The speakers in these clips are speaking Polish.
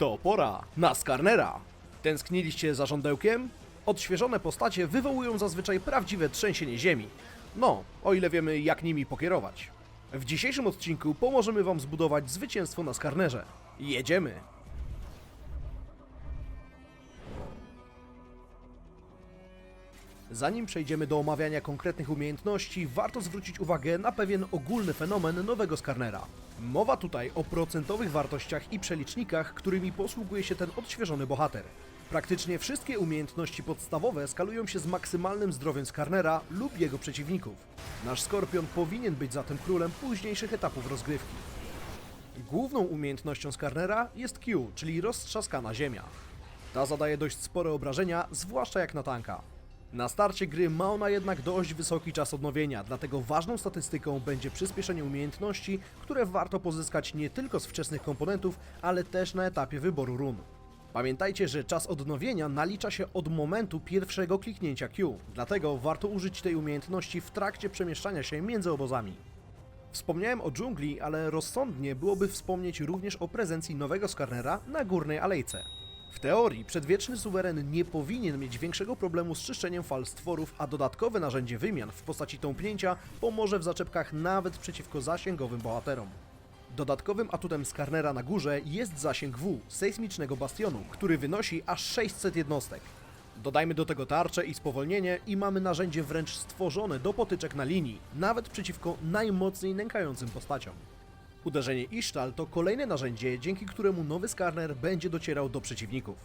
To pora na Skarnera. Tęskniliście za żądełkiem? Odświeżone postacie wywołują zazwyczaj prawdziwe trzęsienie ziemi. No, o ile wiemy jak nimi pokierować. W dzisiejszym odcinku pomożemy wam zbudować zwycięstwo na Skarnerze. Jedziemy! Zanim przejdziemy do omawiania konkretnych umiejętności, warto zwrócić uwagę na pewien ogólny fenomen nowego Skarnera. Mowa tutaj o procentowych wartościach i przelicznikach, którymi posługuje się ten odświeżony bohater. Praktycznie wszystkie umiejętności podstawowe skalują się z maksymalnym zdrowiem Skarnera lub jego przeciwników. Nasz Skorpion powinien być zatem królem późniejszych etapów rozgrywki. Główną umiejętnością Skarnera jest Q, czyli roztrzaskana ziemia. Ta zadaje dość spore obrażenia, zwłaszcza jak na tanka. Na starcie gry ma ona jednak dość wysoki czas odnowienia, dlatego ważną statystyką będzie przyspieszenie umiejętności, które warto pozyskać nie tylko z wczesnych komponentów, ale też na etapie wyboru run. Pamiętajcie, że czas odnowienia nalicza się od momentu pierwszego kliknięcia Q, dlatego warto użyć tej umiejętności w trakcie przemieszczania się między obozami. Wspomniałem o dżungli, ale rozsądnie byłoby wspomnieć również o prezencji nowego Skarnera na górnej alejce. W teorii przedwieczny suweren nie powinien mieć większego problemu z czyszczeniem fal stworów, a dodatkowe narzędzie wymian w postaci tąpnięcia pomoże w zaczepkach nawet przeciwko zasięgowym bohaterom. Dodatkowym atutem Skarnera na górze jest zasięg W, sejsmicznego bastionu, który wynosi aż 600 jednostek. Dodajmy do tego tarczę i spowolnienie i mamy narzędzie wręcz stworzone do potyczek na linii, nawet przeciwko najmocniej nękającym postaciom. Uderzenie Isztal to kolejne narzędzie, dzięki któremu nowy Skarner będzie docierał do przeciwników.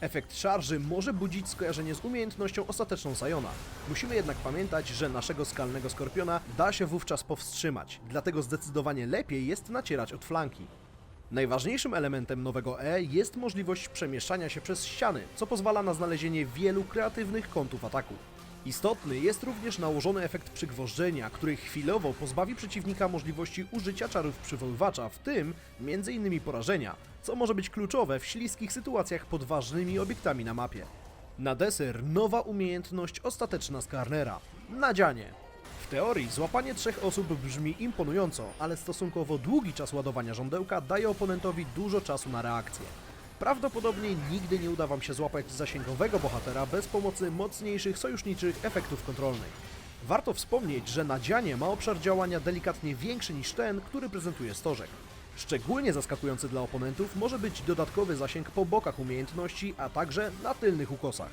Efekt szarży może budzić skojarzenie z umiejętnością ostateczną Sajona. Musimy jednak pamiętać, że naszego skalnego skorpiona da się wówczas powstrzymać, dlatego zdecydowanie lepiej jest nacierać od flanki. Najważniejszym elementem nowego E jest możliwość przemieszczania się przez ściany, co pozwala na znalezienie wielu kreatywnych kątów ataku. Istotny jest również nałożony efekt przygwożdżenia, który chwilowo pozbawi przeciwnika możliwości użycia czarów przywoływacza, w tym m.in. porażenia, co może być kluczowe w śliskich sytuacjach pod ważnymi obiektami na mapie. Na deser nowa umiejętność ostateczna Skarnera nadzianie. W teorii złapanie trzech osób brzmi imponująco, ale stosunkowo długi czas ładowania żądełka daje oponentowi dużo czasu na reakcję. Prawdopodobnie nigdy nie uda Wam się złapać zasięgowego bohatera bez pomocy mocniejszych sojuszniczych efektów kontrolnych. Warto wspomnieć, że nadzianie ma obszar działania delikatnie większy niż ten, który prezentuje stożek. Szczególnie zaskakujący dla oponentów może być dodatkowy zasięg po bokach umiejętności, a także na tylnych ukosach.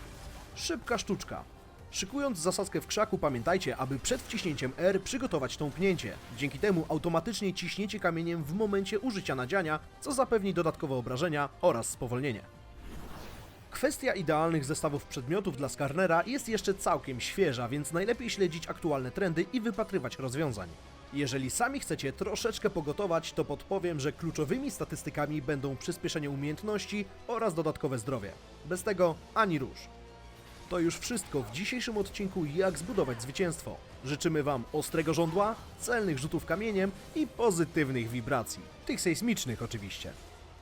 Szybka sztuczka. Szykując zasadzkę w krzaku, pamiętajcie, aby przed wciśnięciem R przygotować tąpnięcie. Dzięki temu automatycznie ciśniecie kamieniem w momencie użycia nadziania, co zapewni dodatkowe obrażenia oraz spowolnienie. Kwestia idealnych zestawów przedmiotów dla Skarnera jest jeszcze całkiem świeża, więc najlepiej śledzić aktualne trendy i wypatrywać rozwiązań. Jeżeli sami chcecie troszeczkę pogotować, to podpowiem, że kluczowymi statystykami będą przyspieszenie umiejętności oraz dodatkowe zdrowie. Bez tego ani rusz. To już wszystko w dzisiejszym odcinku Jak zbudować zwycięstwo. Życzymy Wam ostrego żądła, celnych rzutów kamieniem i pozytywnych wibracji. Tych sejsmicznych oczywiście.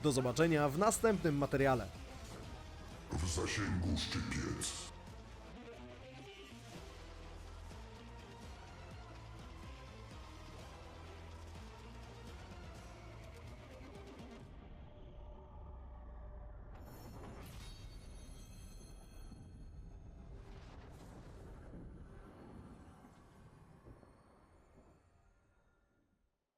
Do zobaczenia w następnym materiale. W zasięgu szczypiec.